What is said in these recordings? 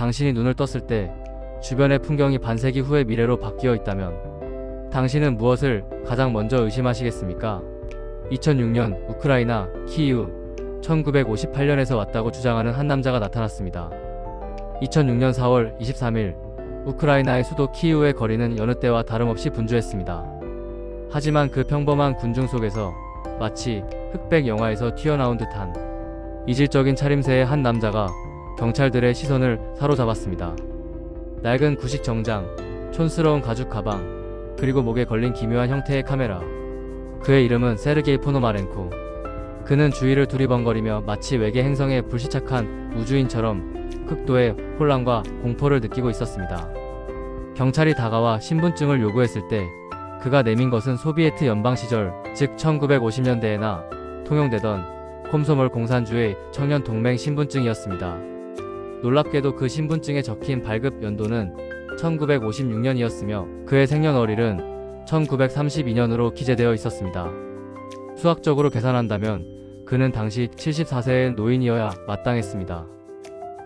당신이 눈을 떴을 때 주변의 풍경이 반세기 후의 미래로 바뀌어 있다면 당신은 무엇을 가장 먼저 의심하시겠습니까? 2006년 우크라이나 키이우 1958년에서 왔다고 주장하는 한 남자가 나타났습니다. 2006년 4월 23일 우크라이나의 수도 키이우의 거리는 여느 때와 다름없이 분주했습니다. 하지만 그 평범한 군중 속에서 마치 흑백 영화에서 튀어나온 듯한 이질적인 차림새의 한 남자가 경찰들의 시선을 사로잡았습니다. 낡은 구식 정장, 촌스러운 가죽 가방, 그리고 목에 걸린 기묘한 형태의 카메라. 그의 이름은 세르게이 포노마렌코. 그는 주위를 두리번거리며 마치 외계 행성에 불시착한 우주인처럼 극도의 혼란과 공포를 느끼고 있었습니다. 경찰이 다가와 신분증을 요구했을 때 그가 내민 것은 소비에트 연방 시절, 즉 1950년대에나 통용되던 콤소몰 공산주의 청년 동맹 신분증이었습니다. 놀랍게도 그 신분증에 적힌 발급 연도는 1956년이었으며 그의 생년월일은 1932년으로 기재되어 있었습니다. 수학적으로 계산한다면 그는 당시 74세의 노인이어야 마땅했습니다.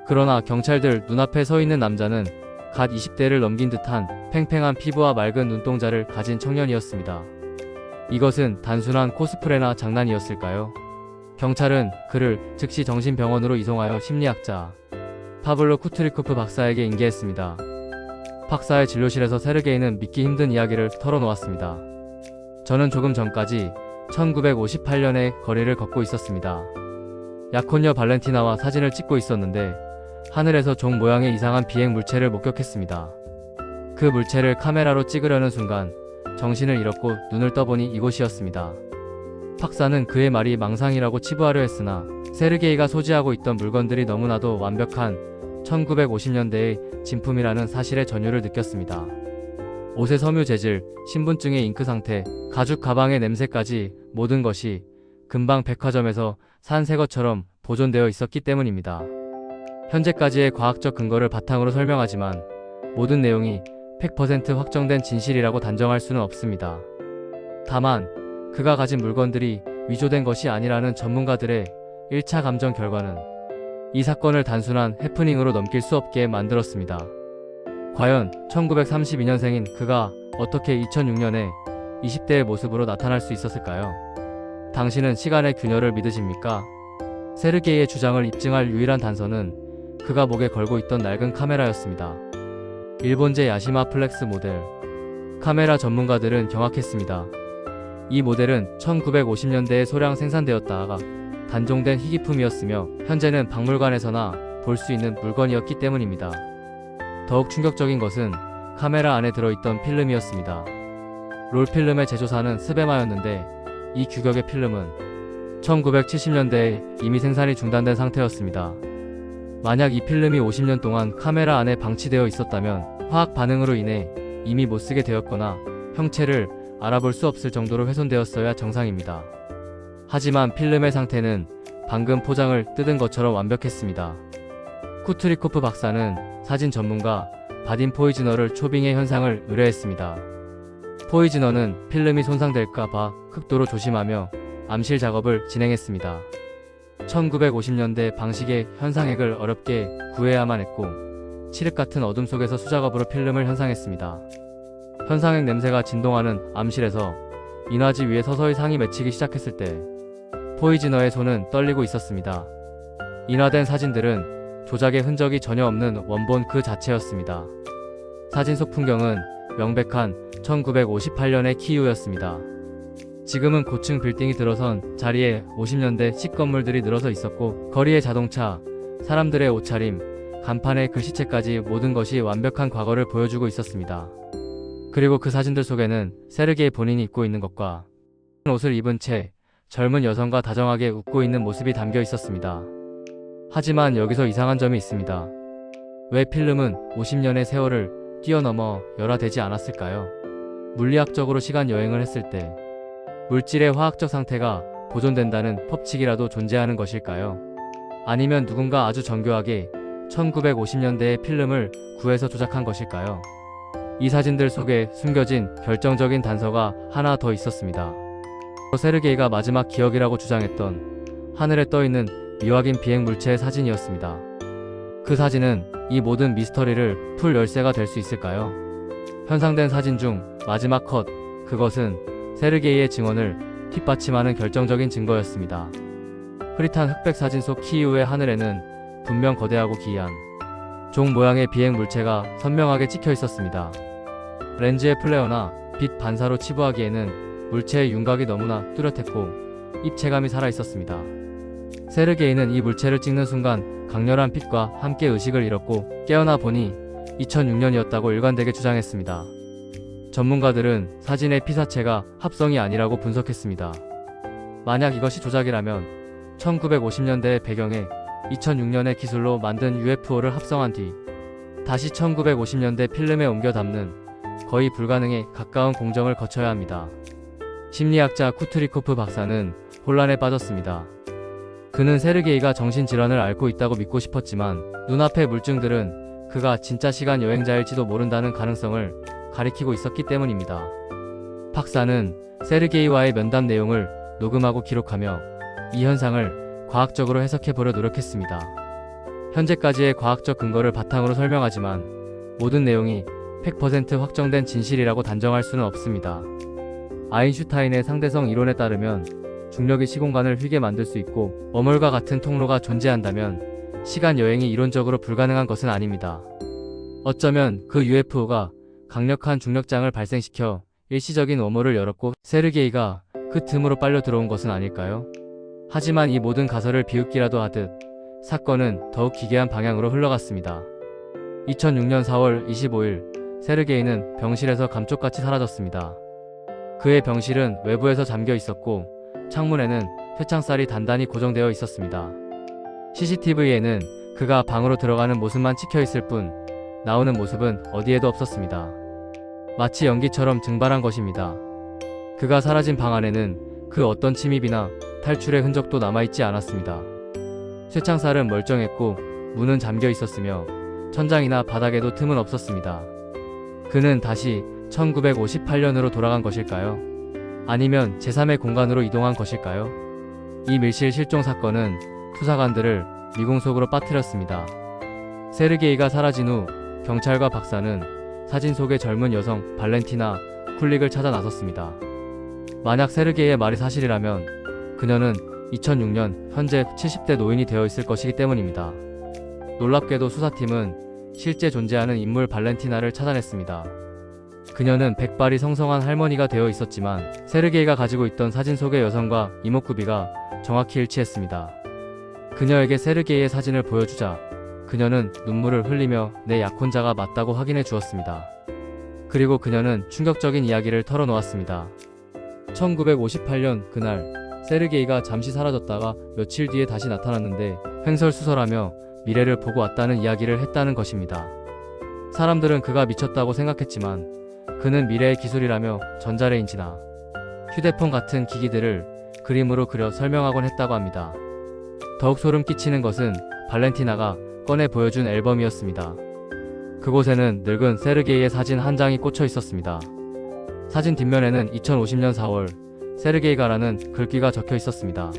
그러나 경찰들 눈앞에 서 있는 남자는 갓 20대를 넘긴 듯한 팽팽한 피부와 맑은 눈동자를 가진 청년이었습니다. 이것은 단순한 코스프레나 장난이었을까요? 경찰은 그를 즉시 정신병원으로 이송하여 심리학자 파블로 쿠트리코프 박사에게 인계했습니다. 박사의 진료실에서 세르게이는 믿기 힘든 이야기를 털어놓았습니다. 저는 조금 전까지 1958년에 거리를 걷고 있었습니다. 약혼녀 발렌티나와 사진을 찍고 있었는데 하늘에서 종 모양의 이상한 비행 물체를 목격했습니다. 그 물체를 카메라로 찍으려는 순간 정신을 잃었고 눈을 떠보니 이곳이었습니다. 박사는 그의 말이 망상이라고 치부하려 했으나 세르게이가 소지하고 있던 물건들이 너무나도 완벽한 1950년대의 진품이라는 사실의 전율을 느꼈습니다. 옷의 섬유 재질, 신분증의 잉크 상태, 가죽 가방의 냄새까지 모든 것이 금방 백화점에서 산 새 것처럼 보존되어 있었기 때문입니다. 현재까지의 과학적 근거를 바탕으로 설명하지만 모든 내용이 100% 확정된 진실이라고 단정할 수는 없습니다. 다만 그가 가진 물건들이 위조된 것이 아니라는 전문가들의 1차 감정 결과는 이 사건을 단순한 해프닝으로 넘길 수 없게 만들었습니다. 과연 1932년생인 그가 어떻게 2006년에 20대의 모습으로 나타날 수 있었을까요? 당신은 시간의 균열을 믿으십니까? 세르게이의 주장을 입증할 유일한 단서는 그가 목에 걸고 있던 낡은 카메라였습니다. 일본제 야시마 플렉스 모델. 카메라 전문가들은 경악했습니다. 이 모델은 1950년대에 소량 생산되었다가 단종된 희귀품이었으며 현재는 박물관에서나 볼 수 있는 물건이었기 때문입니다. 더욱 충격적인 것은 카메라 안에 들어있던 필름이었습니다. 롤필름의 제조사는 스베마였는데 이 규격의 필름은 1970년대에 이미 생산이 중단된 상태였습니다. 만약 이 필름이 50년 동안 카메라 안에 방치되어 있었다면 화학 반응으로 인해 이미 못 쓰게 되었거나 형체를 알아볼 수 없을 정도로 훼손되었어야 정상입니다. 하지만 필름의 상태는 방금 포장을 뜯은 것처럼 완벽했습니다. 쿠트리코프 박사는 사진 전문가 바딘 포이즈너를 초빙의 현상을 의뢰했습니다. 포이즈너는 필름이 손상될까봐 극도로 조심하며 암실 작업을 진행했습니다. 1950년대 방식의 현상액을 어렵게 구해야만 했고 칠흑 같은 어둠 속에서 수작업으로 필름을 현상했습니다. 현상액 냄새가 진동하는 암실에서 인화지 위에 서서히 상이 맺히기 시작했을 때 포이즈너의 손은 떨리고 있었습니다. 인화된 사진들은 조작의 흔적이 전혀 없는 원본 그 자체였습니다. 사진 속 풍경은 명백한 1958년의 키이우였습니다. 지금은 고층 빌딩이 들어선 자리에 50년대 식 건물들이 늘어서 있었고 거리의 자동차, 사람들의 옷차림, 간판의 글씨체까지 모든 것이 완벽한 과거를 보여주고 있었습니다. 그리고 그 사진들 속에는 세르게이 본인이 입고 있는 것과 옷을 입은 채 젊은 여성과 다정하게 웃고 있는 모습이 담겨 있었습니다. 하지만 여기서 이상한 점이 있습니다. 왜 필름은 50년의 세월을 뛰어넘어 열화되지 않았을까요? 물리학적으로 시간 여행을 했을 때 물질의 화학적 상태가 보존된다는 법칙이라도 존재하는 것일까요? 아니면 누군가 아주 정교하게 1950년대의 필름을 구해서 조작한 것일까요? 이 사진들 속에 숨겨진 결정적인 단서가 하나 더 있었습니다. 세르게이가 마지막 기억이라고 주장했던 하늘에 떠있는 미확인 비행 물체의 사진이었습니다. 그 사진은 이 모든 미스터리를 풀 열쇠가 될 수 있을까요? 현상된 사진 중 마지막 컷, 그것은 세르게이의 증언을 뒷받침하는 결정적인 증거였습니다. 흐릿한 흑백 사진 속 키이우의 하늘에는 분명 거대하고 기이한 종 모양의 비행 물체가 선명하게 찍혀 있었습니다. 렌즈의 플레어나 빛 반사로 치부하기에는 물체의 윤곽이 너무나 뚜렷했고 입체감이 살아 있었습니다. 세르게이는 이 물체를 찍는 순간 강렬한 빛과 함께 의식을 잃었고 깨어나 보니 2006년이었다고 일관되게 주장했습니다. 전문가들은 사진의 피사체가 합성이 아니라고 분석했습니다. 만약 이것이 조작이라면 1950년대의 배경에 2006년의 기술로 만든 UFO를 합성한 뒤 다시 1950년대 필름에 옮겨 담는 거의 불가능에 가까운 공정을 거쳐야 합니다. 심리학자 쿠트리코프 박사는 혼란에 빠졌습니다. 그는 세르게이가 정신질환을 앓고 있다고 믿고 싶었지만 눈앞의 물증들은 그가 진짜 시간 여행자일지도 모른다는 가능성을 가리키고 있었기 때문입니다. 박사는 세르게이와의 면담 내용을 녹음하고 기록하며 이 현상을 과학적으로 해석해 보려 노력했습니다. 현재까지의 과학적 근거를 바탕으로 설명하지만 모든 내용이 100% 확정된 진실이라고 단정할 수는 없습니다. 아인슈타인의 상대성 이론에 따르면 중력이 시공간을 휘게 만들 수 있고 웜홀과 같은 통로가 존재한다면 시간 여행이 이론적으로 불가능한 것은 아닙니다. 어쩌면 그 UFO가 강력한 중력장을 발생시켜 일시적인 웜홀을 열었고 세르게이가 그 틈으로 빨려 들어온 것은 아닐까요? 하지만 이 모든 가설을 비웃기라도 하듯 사건은 더욱 기괴한 방향으로 흘러갔습니다. 2006년 4월 25일 세르게이는 병실에서 감쪽같이 사라졌습니다. 그의 병실은 외부에서 잠겨 있었고 창문에는 쇠창살이 단단히 고정되어 있었습니다. CCTV에는 그가 방으로 들어가는 모습만 찍혀 있을 뿐 나오는 모습은 어디에도 없었습니다. 마치 연기처럼 증발한 것입니다. 그가 사라진 방 안에는 그 어떤 침입이나 탈출의 흔적도 남아있지 않았습니다. 쇠창살은 멀쩡했고 문은 잠겨 있었으며 천장이나 바닥에도 틈은 없었습니다. 그는 다시 1958년으로 돌아간 것일까요? 아니면 제3의 공간으로 이동한 것일까요? 이 밀실 실종 사건은 수사관들을 미궁 속으로 빠뜨렸습니다. 세르게이가 사라진 후 경찰과 박사는 사진 속의 젊은 여성 발렌티나 쿨릭을 찾아 나섰습니다. 만약 세르게이의 말이 사실이라면 그녀는 2006년 현재 70대 노인이 되어 있을 것이기 때문입니다. 놀랍게도 수사팀은 실제 존재하는 인물 발렌티나를 찾아냈습니다. 그녀는 백발이 성성한 할머니가 되어 있었지만 세르게이가 가지고 있던 사진 속의 여성과 이목구비가 정확히 일치했습니다. 그녀에게 세르게이의 사진을 보여주자 그녀는 눈물을 흘리며 내 약혼자가 맞다고 확인해 주었습니다. 그리고 그녀는 충격적인 이야기를 털어놓았습니다. 1958년 그날 세르게이가 잠시 사라졌다가 며칠 뒤에 다시 나타났는데 횡설수설하며 미래를 보고 왔다는 이야기를 했다는 것입니다. 사람들은 그가 미쳤다고 생각했지만 그는 미래의 기술이라며 전자레인지나 휴대폰 같은 기기들을 그림으로 그려 설명하곤 했다고 합니다. 더욱 소름 끼치는 것은 발렌티나가 꺼내 보여준 앨범이었습니다. 그곳에는 늙은 세르게이의 사진 한 장이 꽂혀 있었습니다. 사진 뒷면에는 2050년 4월 세르게이가라는 글귀가 적혀 있었습니다.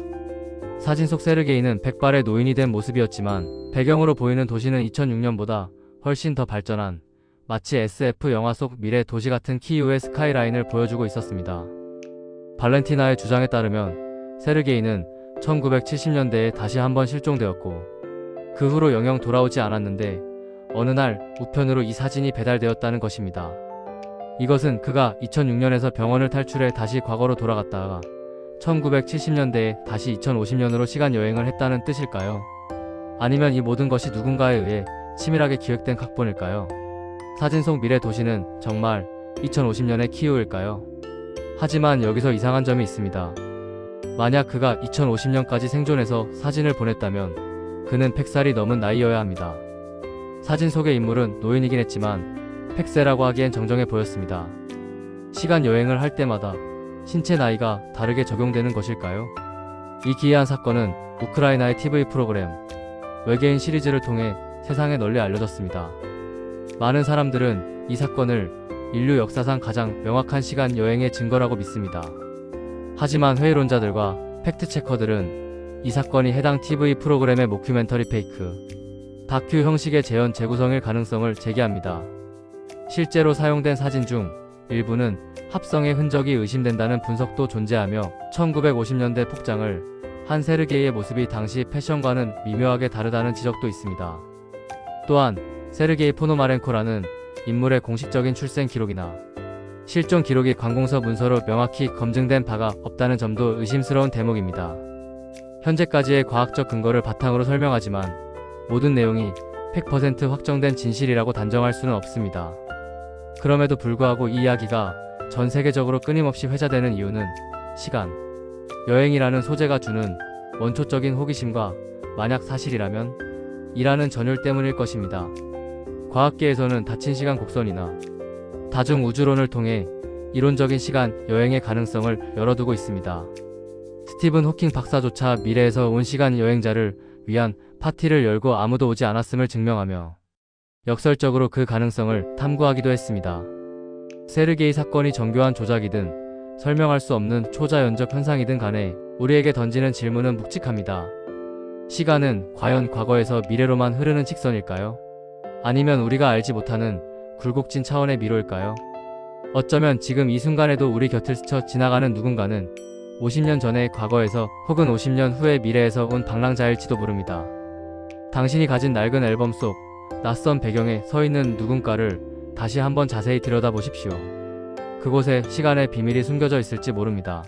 사진 속 세르게이는 백발의 노인이 된 모습이었지만 배경으로 보이는 도시는 2006년보다 훨씬 더 발전한 마치 SF 영화 속 미래 도시 같은 키이우의 스카이라인을 보여주고 있었습니다. 발렌티나의 주장에 따르면 세르게이는 1970년대에 다시 한번 실종되었고 그 후로 영영 돌아오지 않았는데 어느 날 우편으로 이 사진이 배달되었다는 것입니다. 이것은 그가 2006년에서 병원을 탈출해 다시 과거로 돌아갔다가 1970년대에 다시 2050년으로 시간 여행을 했다는 뜻일까요? 아니면 이 모든 것이 누군가에 의해 치밀하게 기획된 각본일까요? 사진 속 미래 도시는 정말 2050년의 키우일까요? 하지만 여기서 이상한 점이 있습니다. 만약 그가 2050년까지 생존해서 사진을 보냈다면 그는 100살이 넘은 나이여야 합니다. 사진 속의 인물은 노인이긴 했지만 100세라고 하기엔 정정해 보였습니다. 시간 여행을 할 때마다 신체 나이가 다르게 적용되는 것일까요? 이 기이한 사건은 우크라이나의 TV 프로그램 외계인 시리즈를 통해 세상에 널리 알려졌습니다. 많은 사람들은 이 사건을 인류 역사상 가장 명확한 시간 여행의 증거라고 믿습니다. 하지만 회의론자들과 팩트체커들은 이 사건이 해당 TV 프로그램의 모큐멘터리 페이크, 다큐 형식의 재현 재구성일 가능성을 제기합니다. 실제로 사용된 사진 중 일부는 합성의 흔적이 의심된다는 분석도 존재하며 1950년대 폭장을 한 세르게이의 모습이 당시 패션과는 미묘하게 다르다는 지적도 있습니다. 또한 세르게이 포노마렌코라는 인물의 공식적인 출생 기록이나 실종 기록이 관공서 문서로 명확히 검증된 바가 없다는 점도 의심스러운 대목입니다. 현재까지의 과학적 근거를 바탕으로 설명하지만 모든 내용이 100% 확정된 진실이라고 단정할 수는 없습니다. 그럼에도 불구하고 이 이야기가 전 세계적으로 끊임없이 회자되는 이유는 시간, 여행이라는 소재가 주는 원초적인 호기심과 만약 사실이라면 이라는 전율 때문일 것입니다. 과학계에서는 닫힌 시간 곡선이나 다중 우주론을 통해 이론적인 시간 여행의 가능성을 열어두고 있습니다. 스티븐 호킹 박사조차 미래에서 온 시간 여행자를 위한 파티를 열고 아무도 오지 않았음을 증명하며 역설적으로 그 가능성을 탐구하기도 했습니다. 세르게이 사건이 정교한 조작이든 설명할 수 없는 초자연적 현상이든 간에 우리에게 던지는 질문은 묵직합니다. 시간은 과연 과거에서 미래로만 흐르는 직선일까요? 아니면 우리가 알지 못하는 굴곡진 차원의 미로일까요? 어쩌면 지금 이 순간에도 우리 곁을 스쳐 지나가는 누군가는 50년 전의 과거에서 혹은 50년 후의 미래에서 온 방랑자일지도 모릅니다. 당신이 가진 낡은 앨범 속 낯선 배경에 서 있는 누군가를 다시 한번 자세히 들여다보십시오. 그곳에 시간의 비밀이 숨겨져 있을지 모릅니다.